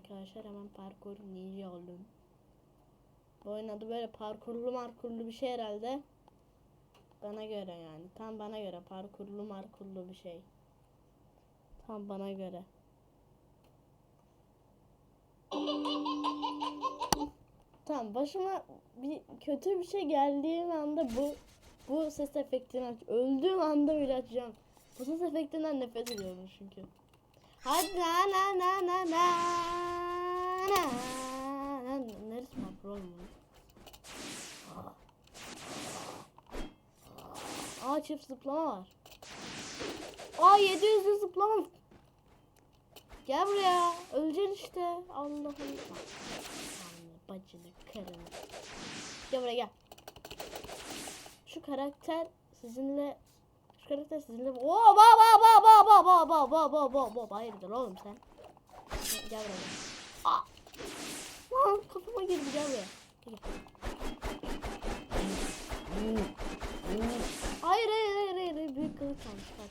arkadaşlar. Hemen parkur ninja oldum. Bu oyun adı böyle parkurlu markurlu bir şey herhalde. Bana göre yani. Tam bana göre parkurlu markurlu bir şey. Tam bana göre. Tamam başıma bir kötü bir şey geldiği anda bu bu ses efektini aç. Öldüğüm anda bile açacağım. Bu ses efektinden nefret ediyorum çünkü. Hadi na na na na na Neresi makro oğlum bunun? Aa çift zıplama var. Aa 700'lü zıplama. Gel buraya. Öleceksin işte. Allah'ım. Anne bacını karını. Gel buraya gel. Şu karakter sizinle şu karakter sizinle Oo ba ba ba ba ba ba ba ba ba ba hayırdır oğlum sen. Gel buraya. Lan kafama girdi. Gel. Hayır hayır hayır hayır, hayır. büyük kılıç almış kaç.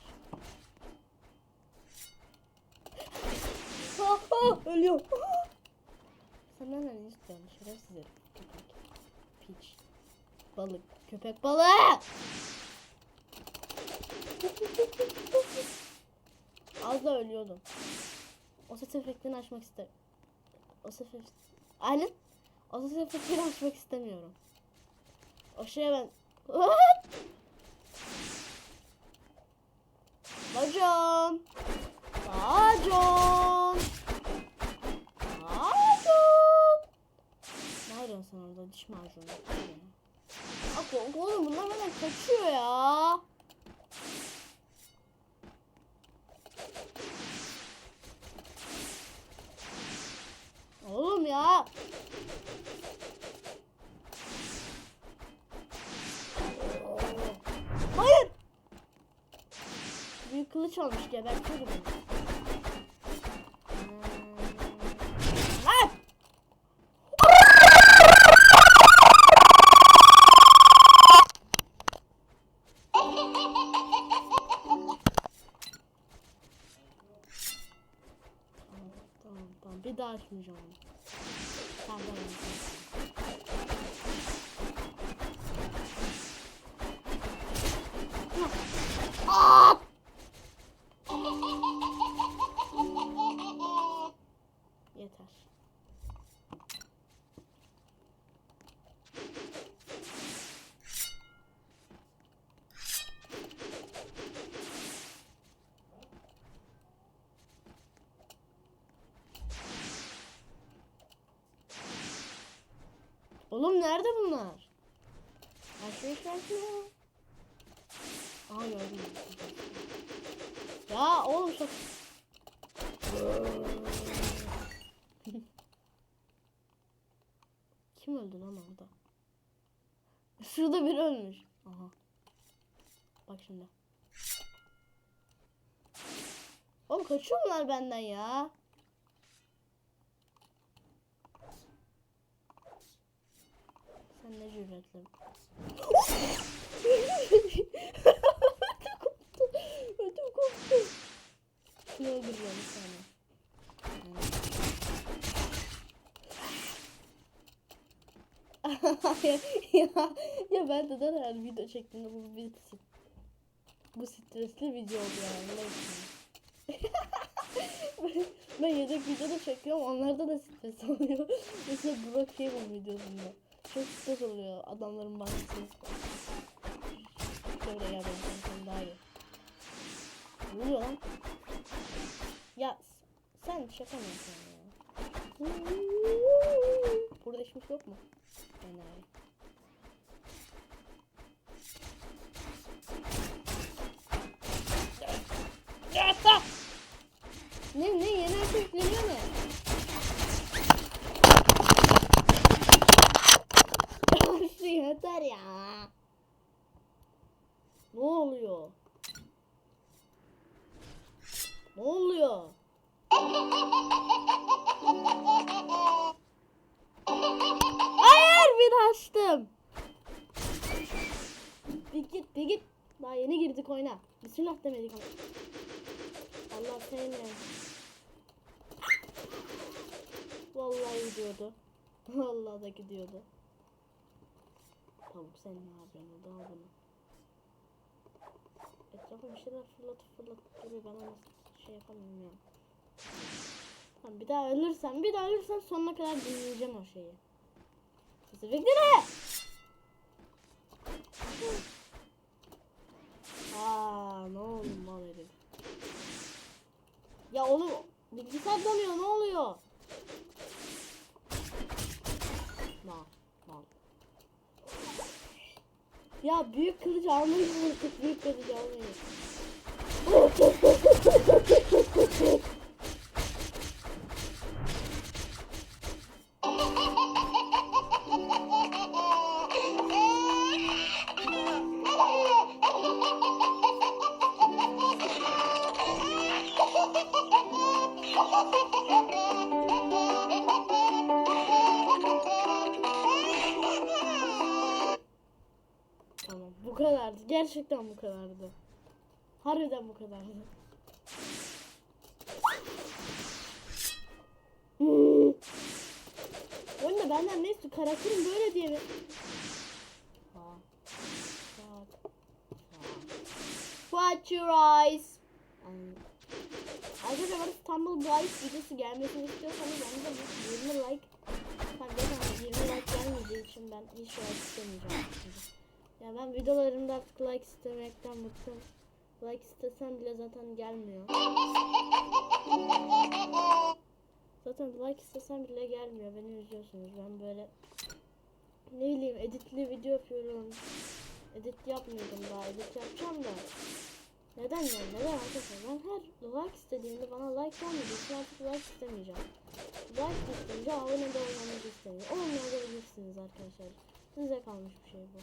Ah, ah, ölüyorum. Ah. Sen benden ne istiyorsun? Şerefsiz herif. Köpek. Piç. Balık. Köpek balığı. Az da ölüyordum. O ses efektini açmak ister. O efektini... Aynen. O efektini açmak istemiyorum. O şeye ben... Bacım. Bacım. Bacım. Ne arıyorsun sen orada diş macunu? Oğlum bunlar benden kaçıyor ya. Oğlum ya. Hayır. Büyük kılıç olmuş gebertiyor gibi. Hmm. bir daha açmayacağım. Combo Oğlum nerede bunlar? Şey şarkıyor. Aha gördüm. Ya oğlum çok... Kim öldü lan orada? Şurada biri ölmüş. Aha. Bak şimdi. Oğlum kaçıyor bunlar benden ya. Sen ne cüretle. Ödüm koptu. Ödüm koptu. Şunu öldüreceğim saniye. ya, ya ben neden her video çektiğimde bu bir bu stresli video oluyor yani. Ben, ben yedek video da çekiyorum onlarda da stres oluyor. Mesela Burak şey var videosunda. Çok stres oluyor adamların bahçesinde. Şöyle benim sen daha iyi. Ne oluyor lan? Ya sen şaka mı yapıyorsun ya? Burada hiçbir şey yok mu? Enayi. Yatta! Açtım. Bir git bir git. Daha yeni girdik oyuna. Bismillah demedik ama. Allah sevmiyor. gidiyordu. Vallahi da gidiyordu. Tavuk sen ne yapıyorsun? Al bunu. Etrafa bir şeyler fırlatıp fırlatıp duruyor. Ben onu şey yapamıyorum ya. Tamam bir daha ölürsen bir daha ölürsen sonuna kadar dinleyeceğim o şeyi. Spesifik ne? Aa ne oldu mal herif. Ya oğlum bilgisayar donuyor ne oluyor? Mal mal. Ya büyük kılıç almayın artık büyük kılıç almayın. Tamam bu kadardı. Gerçekten bu kadardı. Harbiden bu kadardı. Hmm. Oyunda benden ne istiyor? Karakterim böyle diye mi? Watch your eyes. Anladım. Arkadaşlar İstanbul Guys videosu gelmesini istiyorsanız bu 20 like Tabii zaten 20 like gelmeyeceği için ben hiç like istemeyeceğim aslında. Ya ben videolarımda artık like istemekten bıktım. Like istesem bile zaten gelmiyor. Zaten like istesem bile gelmiyor. Beni üzüyorsunuz. Ben böyle ne bileyim editli video yapıyorum. Edit yapmıyordum daha. Edit yapacağım da. Neden yani? Neden arkadaşlar? Ben her like istediğimde bana like gelmediği için artık like istemeyeceğim. Like isteyince abone de olmanızı istemiyorum. Olmayabilirsiniz arkadaşlar. Size kalmış bir şey bu.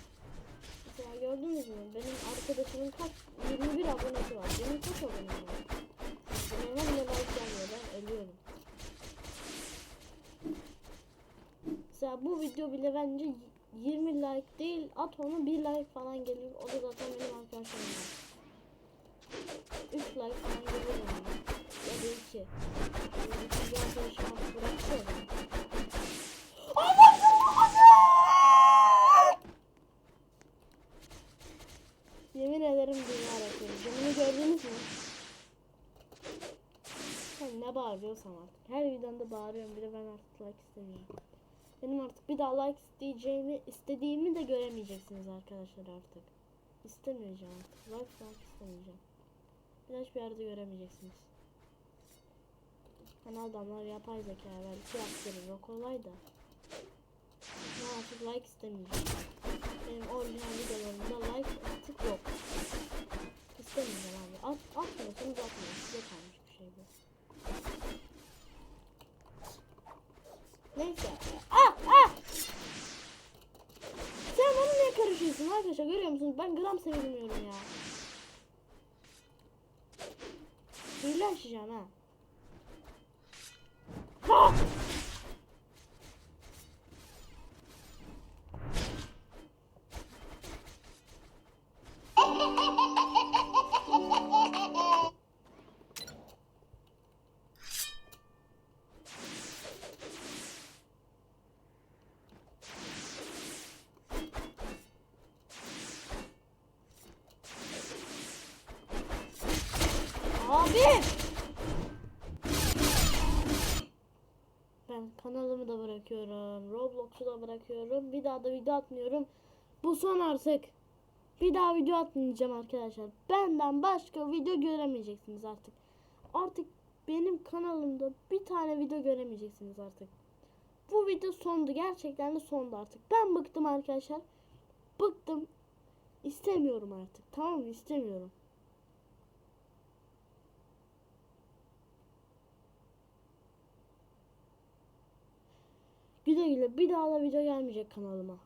Mesela gördünüz mü? Benim arkadaşımın kaç 21 abonesi var. Benim kaç abonem var? Benim bile like gelmiyor. Ben ölüyorum. Mesela bu video bile bence 20 like değil. At onu 1 like falan gelir. O da zaten benim arkadaşlarım var. 3 like falan gelir yani. Ya da 2. Yani ikinci arkadaşım artık bırakıyor beni. Yemin ederim dünya rekoru. Canını gördünüz mü? Sen ne bağırıyorsan artık. Her videomda bağırıyorum. Bir de ben artık like istemiyorum. Benim artık bir daha like isteyeceğimi, istediğimi de göremeyeceksiniz arkadaşlar artık. İstemeyeceğim artık. Like falan istemeyeceğim. Daha hiçbir yerde göremeyeceksiniz. Hani adamlar yapay zeka belki yaptırır. O kolay da. Ben artık like istemeyeceğim. Benim orijinal videolarımda like artık yok. İstemeyeceğim abi. At, atmıyorsanız atmayın. Size kalmış bir şey bu. Neyse. Ah ah! Sen bana niye karışıyorsun arkadaşlar görüyor musunuz? Ben gram sevilmiyorum ya. Hile açacağım ha. Ha! Ben kanalımı da bırakıyorum. Roblox'u da bırakıyorum. Bir daha da video atmıyorum. Bu son artık. Bir daha video atmayacağım arkadaşlar. Benden başka video göremeyeceksiniz artık. Artık benim kanalımda bir tane video göremeyeceksiniz artık. Bu video sondu. Gerçekten de sondu artık. Ben bıktım arkadaşlar. Bıktım. İstemiyorum artık. Tamam mı? İstemiyorum. Güle güle bir daha da video gelmeyecek kanalıma.